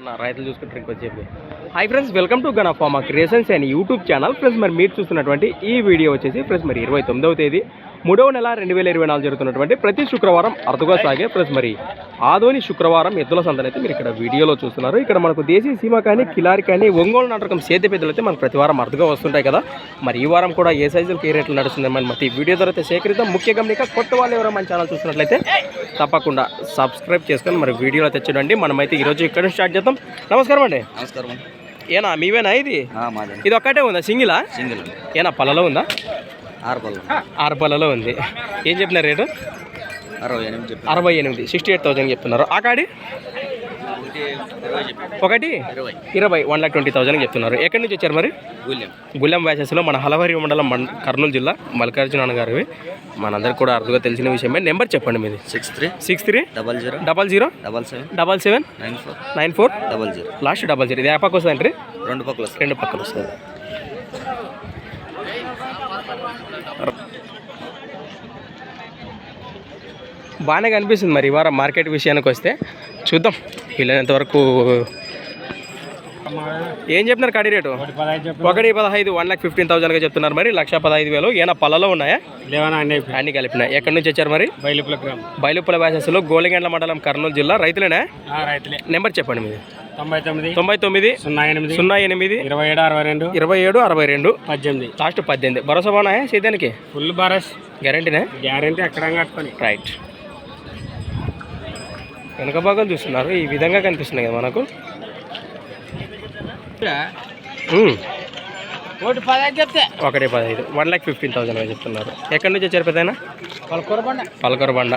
అన్న రైతులు చూసుకుంటారు డ్రింక్ చెప్పి. Hi friends welcome to gun pharma creations and YouTube channel friends మరి మీరు చూస్తున్నటువంటి ఈ వీడియో వచ్చేసి ఫ్రెండ్స్ మరి ఇరవై తొమ్మిదవ తేదీ. మూడవ నెల రెండు వేల ఇరవై నాలుగు జరుగుతున్నటువంటి ప్రతి శుక్రవారం అరుదుగా సాగే ప్లస్ మరి ఆదోని శుక్రవారం ఎద్దుల సంతనైతే మీరు ఇక్కడ వీడియోలో చూస్తున్నారు. ఇక్కడ మనకు దేశీ సీమ కానీ కిలారి కానీ ఒంగోలు నాటకం సేద్య పెద్దలు అయితే మనకు ప్రతి వారం అరుదుగా వస్తుంటాయి కదా. మరి ఈ వారం కూడా ఏ సైజులకి ఏ రేట్లు నడుస్తుంది మరి ఈ వీడియో ద్వారా అయితే సేకరిద్దాం. ముఖ్య గమనిక కొత్త వాళ్ళు ఎవరో మన ఛానల్ చూస్తున్నట్లయితే తప్పకుండా సబ్స్క్రైబ్ చేసుకొని మరి వీడియోలో తెచ్చడండి మనమైతే ఈరోజు ఇక్కడ స్టార్ట్ చేద్దాం. నమస్కారం అండి. నమస్కారం ఏనా మీవేనా ఇది? ఇది ఒక్కటే ఉందా? సింగిలా? సింగిల్ ఏనా పళ్ళలో ఉందా? ఆరు పళ్ళలో ఉంది. ఏం చెప్పిన రేటు? అరవై ఎనిమిది అరవై ఎనిమిది సిక్స్టీ ఎయిట్ థౌసండ్ చెప్తున్నారు. ఆ కాడి? ఒకటి ఇరవై వన్ లాక్ ట్వంటీ థౌసండ్ చెప్తున్నారు. ఎక్కడి నుంచి వచ్చారు మరి? గుళ్ళెం. వ్యాసెస్లో మన హలవారి మండలం మన్ కర్నూలు జిల్లా మల్లికార్జున గారివి. మనందరికి కూడా అరుదుగా తెలిసిన విషయమే. నెంబర్ చెప్పండి మీది. Six three. Six three. Double zero. Double zero. Double seven. Double seven. Nine four. Nine four. Double zero. Last double zero. ఇది ఏ పక్క వస్తుందండి రెండు పక్కల రెండు పక్కలు వస్తుంది. బాగానే కనిపిస్తుంది మరి వారం మార్కెట్ విషయానికి వస్తే. చూద్దాం. వీలైనంత వరకు ఏం చెప్తున్నారు కడి రేటు? ఒకటి పదహైదు వన్ లాక్ ఫిఫ్టీన్ థౌసండ్గా చెప్తున్నారు మరి. లక్ష పదహైదు వేలు. ఏమైనా పళ్ళలో ఉన్నాయా? అన్ని కలిపిన ఎక్కడి నుంచి వచ్చారు మరి? బయలుపుల వ్యాసెస్లో గోలిగండ్ల మండలం కర్నూలు జిల్లా. రైతులేనా? రైతులే. నెంబర్ చెప్పండి మీది. తొంభై తొమ్మిది. తొంభై తొమ్మిది సున్నా ఎనిమిది. సున్నా ఎనిమిది ఇరవై ఏడు అరవై రెండు. ఇరవై ఏడు అరవై రెండు. పద్దెనిమిది. లాస్ట్ పద్దెనిమిది. భరోసా బాగున్నాయా సేద్యానికి ఫుల్ బారస్ గ్యారంటీనే గ్యారంటీ ఎక్కడ కట్టుకొని. రైట్ వెనుక భాగాలు చూస్తున్నారు. ఈ విధంగా కనిపిస్తున్నాయి కదా మనకు. ఒకటి పదహైదు చెప్తే. ఒకటి పదహైదు. వన్ ల్యాక్ ఫిఫ్టీన్ థౌసండ్ చెప్తున్నారు. ఎక్కడి నుంచి వచ్చారు పెద్దయినా? పలుకూర బండ. పలకరు బండ.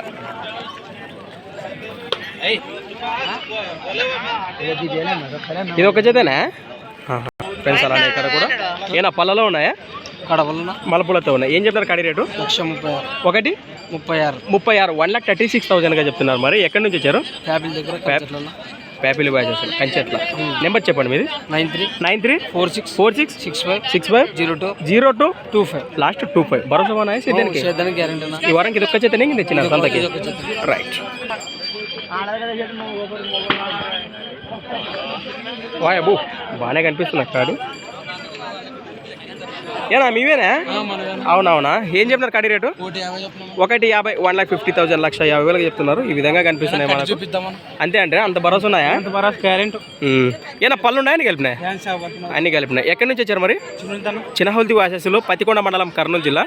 ఇది ఒక జతేనా ఫ్రెండ్స్ అలానే ఇక్కడ కూడా. ఏనా పళ్ళలో ఉన్నాయా? మలపులతో ఉన్నాయి. ఏం చెప్తారు కడి రేటు? లక్ష ముప్పై ఆరు. ఒకటి? ముప్పై ఆరు. ముప్పై ఆరు. వన్ ల్యాక్ థర్టీ సిక్స్ థౌసండ్గా చెప్తున్నారు మరి. ఎక్కడి నుంచి వచ్చారు? ఫ్యాబిల్ దగ్గర ప్యాపిల్ కంచెట్ల. నెంబర్ చెప్పండి మీది. Nine three. Nine three? Four six. Four six? Six five. Six five? Zero two. Zero two? Two five. Last two five. భరోసా సేద్యానికి గ్యారంటీ ఈ వారానికి ఇది ఒక్క చేత నేను తెచ్చిన సంతకి. రైట్ వాయబు బాగానే కనిపిస్తున్నా కాడు ఏనా మీవేనా? అవునవునా? ఏం చెప్తున్నారు కాడి రేటు? ఒకటి యాభై వన్ లాక్ ఫిఫ్టీ థౌసండ్ లక్ష యాభై వేలకు చెప్తున్నారు. ఈ విధంగా కనిపిస్తున్నాయి మనకు. అంతే అంటే అంత భరోసా ఉన్నాయా. ఏనా పళ్ళు ఉన్నాయని కలిపినాయి? డ్యాన్స్ అవ్వబోతున్నా అన్ని కలిపినాయి. ఎక్కడి నుంచి వచ్చారు మరి? చూపిద్దాను చిన్నహుల్తి వాసస్సులో పతికొండ మండలం కర్నూలు జిల్లా.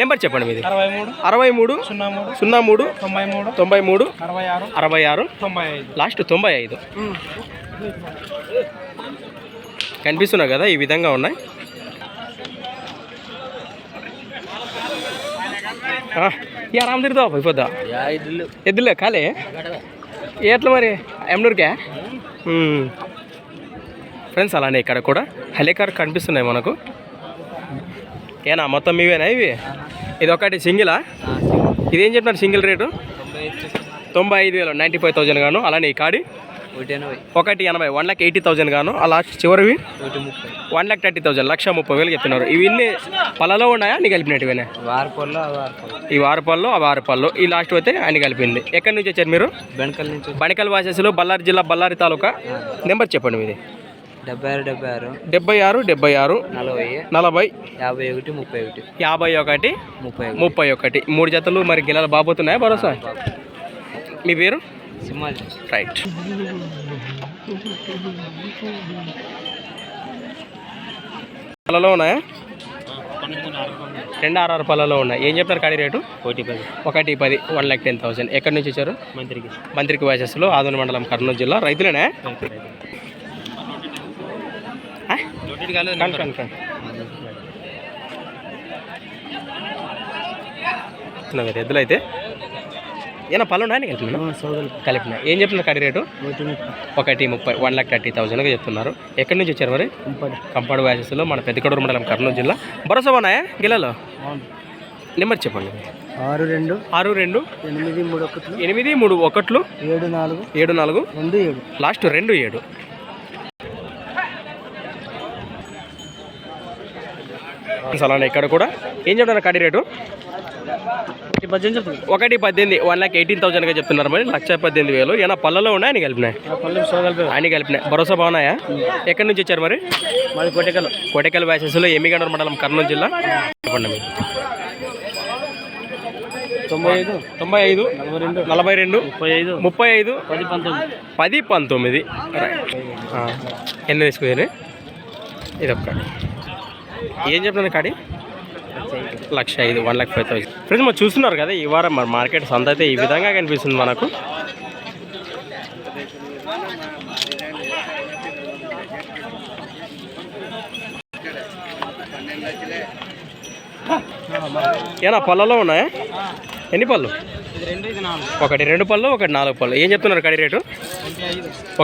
నెంబర్ చెప్పండి మీది. అరవై మూడు సున్నా మూడు తొంభై మూడు తొంభై మూడు అరవై ఆరు లాస్ట్ తొంభై ఐదు. కనిపిస్తున్నాయి కదా ఈ విధంగా ఉన్నాయి. యా రామ్ తిరుతావు అయిపోద్దా ఎద్దులే ఖాళీ? ఎట్లా మరి? ఎమ్నూరుకే ఫ్రెండ్స్ అలానే ఇక్కడ కూడా హెలికార్ కనిపిస్తున్నాయి మనకు. ఏనా మొత్తం మీవేనా ఇవి? ఇది ఒకటి సింగిలా? ఇదేం చెప్తున్నారు సింగిల్ రేటు? తొంభై ఐదు వేలు నైంటీ ఫైవ్ థౌజండ్ గాను అలానే ఈ కాడి. ఒకటి ఎనభై వన్ లాక్ ఎయిటీ థౌజండ్ గాను. ఆ లాస్ట్ చివరివి? వన్ లాక్ థర్టీ థౌజండ్ లక్ష ముప్పై వేలు చెప్తున్నారు. ఇవి ఇన్ని పళ్ళలో ఉన్నాయా? అన్ని పళ్ళు ఈ వారు పళ్ళు ఆ వారు పళ్ళు ఈ లాస్ట్ అయితే అన్ని కలిపింది. ఎక్కడి నుంచి వచ్చారు మీరు? బెండకల్ నుంచి బణికల్ వాసెస్లో బళ్ళారి జిల్లా బళ్ళారి తాలూకా నెంబర్ చెప్పండి మీది. డెబ్బై ఆరు డెబ్బై ఆరు. డెబ్బై ఆరు డెబ్బై ఆరు నలభై. నలభై. యాభై ఒకటి ముప్పై ఒకటి. యాభై ఒకటి ముప్పై ఒకటి. ముప్పై ఒకటి. మూడు జతలు మరి గిల్లలు బాబోతున్నాయా? భరోసా? మీ పేరు? సింహాజీ రైట్ పళ్ళలో ఉన్నాయా? రెండు ఆరు ఆరు పళ్ళలో ఉన్నాయి. ఏం చెప్తారు కాడి రేటు? కోటి పది. ఒకటి పది వన్ ల్యాక్ టెన్ థౌసండ్ ఎక్కడి నుంచి వచ్చారు? మంత్రికి. మంత్రికి వాసెస్లో ఆదోని మండలం కర్నూలు జిల్లా. రైతులేనా? ఎద్దులు అయితే? ఏనా పళ్ళు ఉన్నాయని కలిపినా కలిపిన. ఏం చెప్తున్నారు కడి రేటు? ఒకటి ముప్పై. వన్ లాక్ థర్టీ థౌసండ్గా చెప్తున్నారు. ఎక్కడి నుంచి వచ్చారు మరి? కంపాడు. వ్యాసెస్లో మన పెద్దకడూరు మండలం కర్నూలు జిల్లా. భరోసా ఉన్నాయా గిల్లలో నెంబర్ చెప్పండి. ఆరు రెండు. ఆరు రెండు. ఎనిమిది మూడు ఒకట్లు. ఎనిమిది మూడు ఒకట్లు. ఏడు నాలుగు. ఏడు నాలుగు. రెండు ఏడు. లాస్ట్ రెండు ఏడు. అలానే ఇక్కడ కూడా. ఏం చెప్తారు కడి రేటు? ఒకటి పద్దెనిమిది వన్ ల్యాక్ ఎయిటీన్ థౌసండ్గా చెప్తున్నారు మరి. లక్ష పద్దెనిమిది వేలు. ఏమైనా పళ్ళలో ఉన్నాయి? అని కలిపినాయి? అన్ని కలిపినాయి. భరోసా బాగున్నాయా? ఎక్కడి నుంచి వచ్చారు మరి? మాది కొట్టెకల్ కోటెకల్ వ్యాసెస్లో ఎమ్మిగండూరు మండలం కర్నూలు జిల్లా? చెప్పండి. మీరు తొంభై ఐదు. తొంభై ఐదు నలభై రెండు. నలభై రెండు ముప్పై ఐదు. ముప్పై ఐదు పది పంతొమ్మిది. పది పంతొమ్మిది. ఎన్ని తీసుకుని ఇది ఒక్క ఏం చెప్తున్నాను కాడి? లక్ష ఐదు one lakh five thousand friends మనం చూస్తున్నారు కదా ఈ వారం మరి మార్కెట్ సంత అయితే ఈ విధంగా కనిపిస్తుంది మనకు. ఏనా పళ్ళలో ఉన్నాయా? ఎన్ని పళ్ళు? ఒకటి రెండు పళ్ళు ఒకటి నాలుగు పళ్ళు. ఏం చెప్తున్నారు కడి రేటు?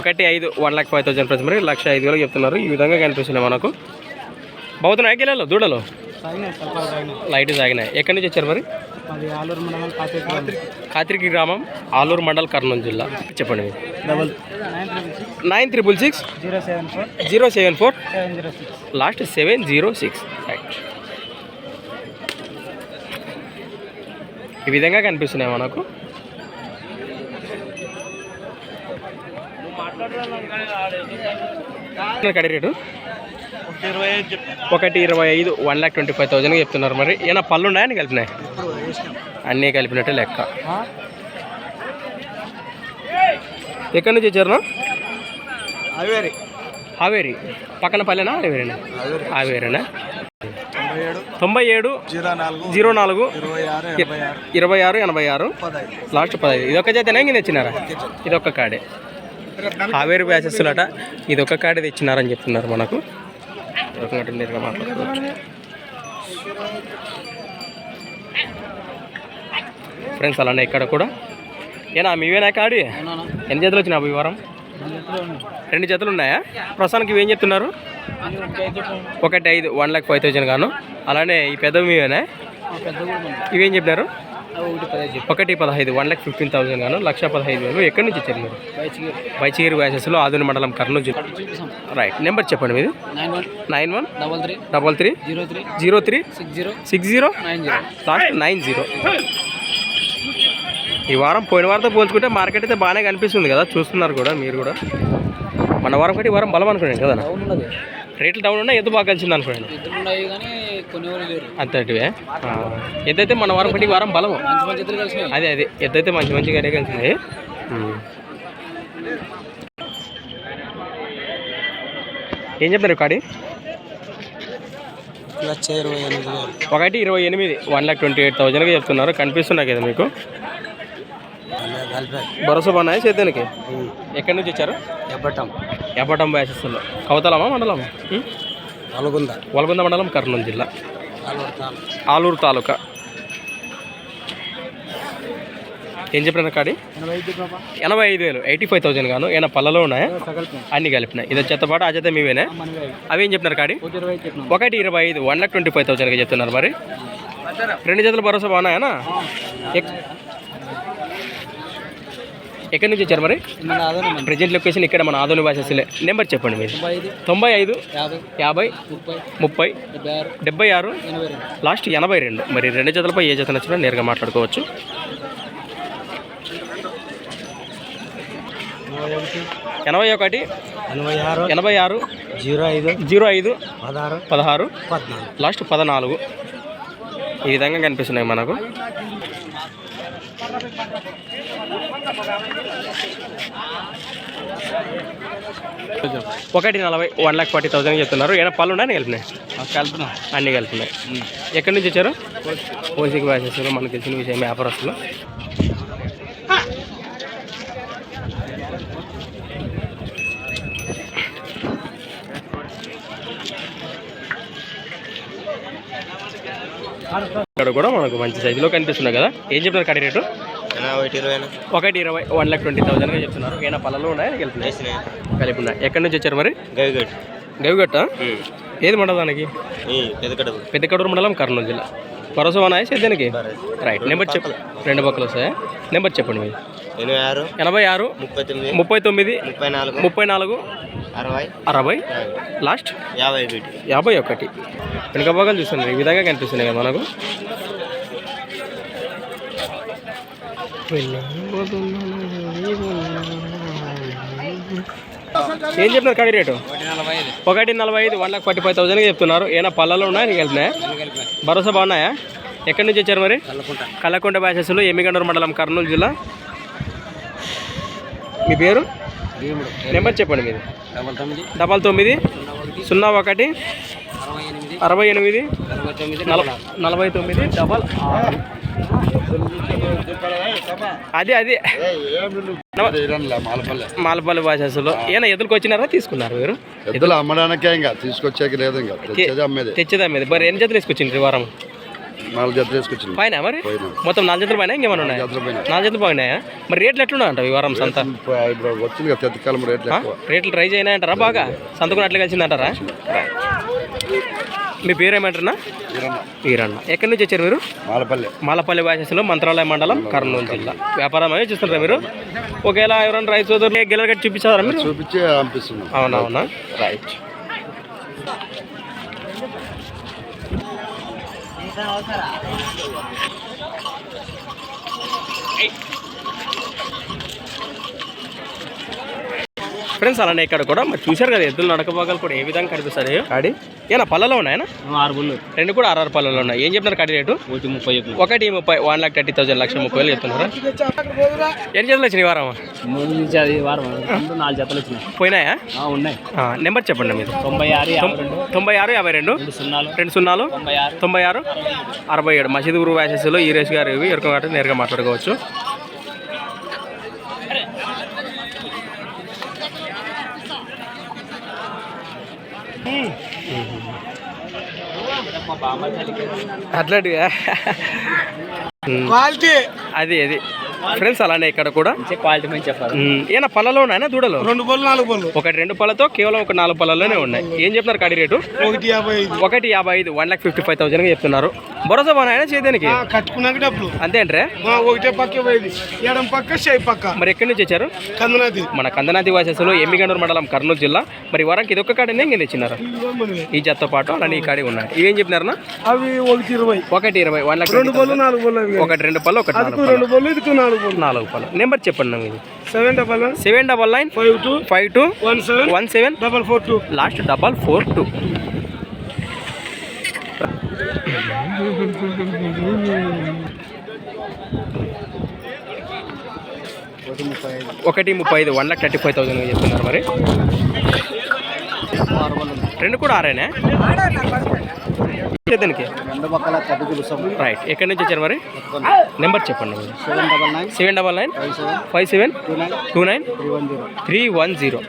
ఒకటి ఐదు one lakh five thousand friends మరి లక్ష ఐదు వేలు చెప్తున్నారు. ఈ విధంగా కనిపిస్తున్నాయి మనకు. బాగుతున్నాయి గిలాలు దూడలు? లైట్ సాగినాయి ఎక్కడి నుంచి వచ్చారు మరి? కాతిరికి గ్రామం. ఆలూరు మండల్ కర్నూలు జిల్లా. చెప్పండి. మీరు double nine triple six. Zero seven four. Zero seven four? Last seven zero six. Right ఈ విధంగా కనిపిస్తున్నాయి మనకు. కడి రేటు? ఒకటి ఇరవై ఐదు వన్ ల్యాక్ ట్వంటీ ఫైవ్ థౌసండ్కి చెప్తున్నారు మరి. ఏమైనా పళ్ళు ఉన్నాయని కలిపినాయి? అన్నీ కలిపినట్టే లెక్క. ఎక్కడి నుంచి వచ్చారు? అవేరి హావేరి పక్కన పల్లెనా? హావేరేనా హావేరేనా తొంభై ఏడు. జీరో నాలుగు. ఇరవై ఆరు ఎనభై ఆరు. లాస్ట్ పదహైదు. ఇది ఒక చేతనే ఇంక తెచ్చినారా? ఇది ఒక్క కాడే. హావేరి బ్యాసెస్లట ఇది ఒక కాడే తెచ్చినారని చెప్తున్నారు మనకు. మాట్లాడుకోవచ్చు ఫ్రెండ్స్ అలానే ఇక్కడ కూడా. ఏనా మీవేనా కాడి? ఎన్ని జతలు వచ్చినా ఈ వారం? రెండు జతలు ఉన్నాయా? ప్రస్తుతానికి ఇవి ఏం చెప్తున్నారు? ఒకటి ఐదు వన్ లాక్ ఫైవ్ థౌజండ్ గాను. అలానే ఈ పెద్ద మీవేనా ఇవేం చెప్పినారు? ఒకటి పదహైదు వన్ లాక్ ఫిఫ్టీన్ థౌసండ్ గాను లక్ష పదహైదు వేలు. ఎక్కడి నుంచి వచ్చారు మీరు? బైచగిరి. వ్యాసెస్లో ఆధునిక మండలం కర్నూలు జిల్లా. రైట్ నెంబర్ చెప్పండి మీది. Nine one double three double three zero three zero three six zero six zero nine zero last nine zero ఈ వారం పోయిన వారంతో పోల్చుకుంటే మార్కెట్ అయితే బాగానే కనిపిస్తుంది కదా చూస్తున్నారు కూడా మీరు కూడా. మన వారం కంటే ఈ వారం బలం అనుకున్నాను కదా. రేట్లు డౌన్ ఉన్నా ఎద్దు బాగా కలిసింది ఉన్నాయి లేరు. అంతటివే? ఎద్దైతే మన వారం కంటే ఈ వారం బలము. మంచి మంచి కలిసినాయి. అదే అదే. ఎద్దైతే మంచి మంచిగానే కలిసింది. ఉమ్. ఏం చెప్పారు కాడి? ఒకటి ఇరవై ఎనిమిది వన్ లాక్ ట్వంటీ ఎయిట్ థౌజండ్గా చెప్తున్నారు. కనిపిస్తున్నాయి కదా మీకు? భరోసా బాగున్నాయి చేద్దానికి ఎక్కడి నుంచి వచ్చారు? ఎబ్బటం. ఎప్పటం బ్యాసెస్లో. కవతలమా మండలమా? ఉమ్? నల్గొంద వలగొంద మండలం కర్నూలు జిల్లా. ఆలూరు తాలూకా. ఏం చెప్పిన కాడి? ఎనభై ఐదు వేలు. ఎయిటీ ఫైవ్ థౌసండ్ గాను. ఏమైనా పళ్ళలో ఉన్నాయా? అన్ని కలిపినాయి. ఇది చెత్తపాటు ఆ చెత్త మీవేనా? అవి. ఏం చెప్తున్నారు కాడి? ఒకటి ఇరవై ఐదు వన్ లాక్ ట్వంటీ ఫైవ్ థౌసండ్గా చెప్తున్నారు మరి. రెండు జతలు భరోసా బాగున్నాయనా? ఎక్- ఎక్కడి నుంచి వచ్చారు మరి? ప్రజెంట్ లొకేషన్ ఇక్కడ మన ఆధునిక భాషలే నెంబర్ చెప్పండి మీరు. తొంభై ఐదు యాభై యాభై ముప్పై ముప్పై డెబ్బై ఆరు లాస్ట్ ఎనభై రెండు. మరి రెండు జతలపై ఏ జత నచ్చినా నేరుగా మాట్లాడుకోవచ్చు. ఎనభై ఒకటి ఎనభై ఆరు ఎనభై ఆరు జీరో ఐదు జీరో ఐదు పదహారు పదహారు పద్నాలుగు. లాస్ట్ పద్నాలుగు. ఈ విధంగా కనిపిస్తున్నాయి మనకు. ఒకటి నలభై వన్ లాక్ ఫార్టీ థౌసండ్ చెప్తున్నారు. ఏమైనా పళ్ళు ఉన్నాయని కలిపినాయి? కలుపుతున్నాం. అన్నీ కలిపినాయి ఎక్కడి నుంచి వచ్చారు? ఓసికి వ్యాసేసారు మనకు తెలిసిన విషయం వ్యాపారస్తులు ఇక్కడ కూడా మనకు మంచి సైజులో కనిపిస్తున్నాయి కదా. ఏం చెప్తున్నారు కడి రేటు? ఒకటి ఇరవై ఒకటి ఇరవై వన్ లాక్ ట్వంటీ థౌసండ్గా చెప్తున్నారు. ఏమైనా పళ్ళలో ఉన్నాయని కలిపినాయి కలిపి ఉన్నాయి? ఎక్కడి నుంచి వచ్చారు మరి? గవిగట్ గవిగట్ట ఏది మండలానికి పెద్దకడపు. పెద్దకడూరు మండలం కర్నూలు జిల్లా. భరోసా ఉన్నాయా? సేద్యానికి? రైట్ నెంబర్ చెప్పు. రెండు పక్కలు వస్తాయా? నెంబర్ చెప్పండి మీరు. ఎనభై ఆరు ఎనభై ఆరు ముప్పై తొమ్మిది ముప్పై తొమ్మిది ముప్పై నాలుగు ముప్పై నాలుగు అరవై అరవై లాస్ట్? యాభై ఒకటి. యాభై ఒకటి. వెనుక భాగాలు చూస్తున్నారు ఈ విధంగా కనిపిస్తున్నాయి కదా మనకు. ఏం చెప్తున్నారు కడి రేటు? ఒకటి నలభై ఐదు వన్ లాక్ ఫార్టీ ఫైవ్ థౌసండ్కి చెప్తున్నారు. ఏమైనా పళ్ళలో ఉన్నాయా? నీకు వెళ్తున్నాయా? భరోసా బాగున్నాయా? ఎక్కడి నుంచి వచ్చారు మరి? కల్లకొండ బ్యాచెస్లో ఎమ్మిగండూరు మండలం కర్నూలు జిల్లా. మీ పేరు? నెంబర్ చెప్పండి మీది. డబల్ తొమ్మిది సున్నా ఒకటి అరవై ఎనిమిది నలభై తొమ్మిది నలభై తొమ్మిది డబల్ ఆరు. అది అది. మాలపల్లె భాషలో ఏమైనా ఎదురుకు వచ్చినారా తీసుకున్నారు మీరు? ఎద్దులు అమ్మడానికే ఇంకా తీసుకొచ్చాక లేదు ఇంకా. తెచ్చేది అమ్మేది. తెచ్చేదా మీద మరి ఎన్ని జతలు తీసుకొచ్చింది వారం? నాలుగు జతలు తీసుకొచ్చింది పైన మరి? మొత్తం నాలుగు జతలు పైన ఇంకేమైనా ఉన్నాయి? నాలుగు జతలు పోయినాయా? మరి రేట్లు ఎట్లున్నాయంట ఈ వారం సంత? వచ్చింది కదా రేట్లు రేట్లు ట్రై చేయనాయంటారా బాగా? సంతకుని అట్లా కలిసిందంటారా? మీ పేరు ఏమంటారా ఈరన్న. ఎక్కడి నుంచి వచ్చారు మీరు? మాలపల్లె. మాలపల్లి భాషలో మంత్రాలయ మండలం కర్నూలు జిల్లా. వ్యాపారం అనేది చూస్తుంటారా మీరు. ఒకవేళ ఎవరైనా రైతు సోదరులు గెలలు కట్టి చూపించారా మీరు? చూపించి పంపిస్తున్నాం అవునవునా రైట్. ఫ్రెండ్స్ అలానే ఇక్కడ కూడా మరి చూశారు కదా ఎద్దులు నడకబాగాలు కూడా ఏ విధంగా కనిపిస్తాయి. కాడి? ఏనా పళ్ళలో ఉన్నాయనా ఆరు బుల్లు రెండు కూడా ఆర్ఆర్ పళ్ళలో ఉన్నాయి. ఏం చెప్పినారు కాడి రేటు? ఒకటి ముప్పై ఒకటి ముప్పై వన్ లాక్ థర్టీ థౌసండ్ లక్ష ముప్పై వేలు చెప్తున్నారా? ఎన్ని చేతులు వచ్చినాయి వారం? నాలుగు జతలు వచ్చినాయి. పోయినాయా? ఉన్నాయి. నెంబర్ చెప్పండి మీరు. తొంభై ఆరు తొంభై ఆరు యాభై రెండు. రెండు సున్నాలు. తొంభై ఆరు. ఆరు అరవై ఏడు. మసీద్ గురు వ్యాసెస్లో ఈ రేస్ గారు ఇవి ఎరుక కాబట్టి నేరుగా మాట్లాడుకోవచ్చు. అట్లాంటిగా క్వాలిటీ అది అది. ఫ్రెండ్స్ అలానే ఇక్కడ కూడా? మంచి క్వాలిటీ మంచి ఏనా పళ్ళలో ఉన్నాయనా దూడలు? రెండు బళ్ళు నాలుగు బళ్ళు ఒకటి రెండు పళ్ళతో కేవలం ఒక నాలుగు పళ్ళలోనే ఉన్నాయి. ఏం చెప్తున్నారు కాడి రేటు? ఒకటి యాభై ఐదు. ఒకటి యాభై ఐదు వన్ లాక్ ఫిఫ్టీ ఫైవ్ థౌసండ్గా చెప్తున్నారు. భరోసా బాగున్నాయన చేదానికి కట్టుకున్నాక డబ్బులు. అంతే అంటే మా ఒకటే పక్క పోయింది ఎడం పక్క షై పక్క. మరి ఎక్కడి నుంచి వచ్చారు? కందనాది. మన కందనాది వాసెస్లో ఎమ్మిగండూరు మండలం కర్నూలు జిల్లా. మరి వరంకి ఇది ఒక్క కాడనే ఇంక తెచ్చినారు? ఈ జతతో పాటు అలానే ఈ కాడి ఉన్నాయి. ఇవేం చెప్పినారన్నా? అవి ఒకటి ఇరవై. ఒకటి ఇరవై వన్ లాక్ రెండు బళ్ళు నాలుగు అవి. ఒకటి రెండు పళ్ళు ఒకటి రెండు బళ్ళు ఇదికు నాలుగు నాలుగు పళ్ళు. నెంబర్ చెప్పండి ఇది. Seven double one seven double nine five two five two one seven one seven double four two. Last double four two. ఒకటి ముప్పై ఐదు one lakh thirty five thousand చెప్తున్నారు మరి. రెండు కూడా ఆరేనా? దానికి రైట్ ఎక్కడి నుంచి వచ్చారు మరి? నెంబర్ చెప్పండి seven double nine. Five seven. Two nine. Three one zero.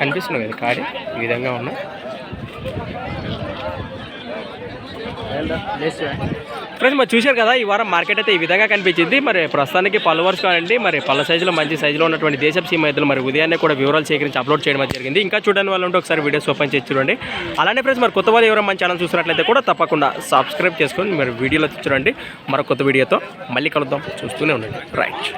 కనిపిస్తుంది కదా కాడి? ఈ విధంగా ఉన్నాయి ఫ్రెండ్స్ మరి చూశారు కదా ఈ వారం మార్కెట్ అయితే ఈ విధంగా కనిపించింది. మరి ప్రస్తుతానికి పలు కానివ్వండి మరి పళ్ళ సైజులో మంచి సైజులో ఉన్నటువంటి దేశపు సీమ ఎద్దులు మరి ఉదయాన్నే కూడా వివరాలు సేకరించి అప్లోడ్ చేయడం జరిగింది. ఇంకా చూడని వాళ్ళు ఉంటే ఒకసారి వీడియోస్ ఓపెన్ చేసి చూడండి. అలానే ఫ్రెండ్స్ మరి కొత్త వాళ్ళు ఎవరైనా మన ఛానల్ చూసినట్లయితే కూడా తప్పకుండా సబ్స్క్రైబ్ చేసుకొని మరి వీడియోలో చూడండి. మరో కొత్త వీడియోతో మళ్ళీ కలుద్దాం. చూస్తూనే ఉండండి. రైట్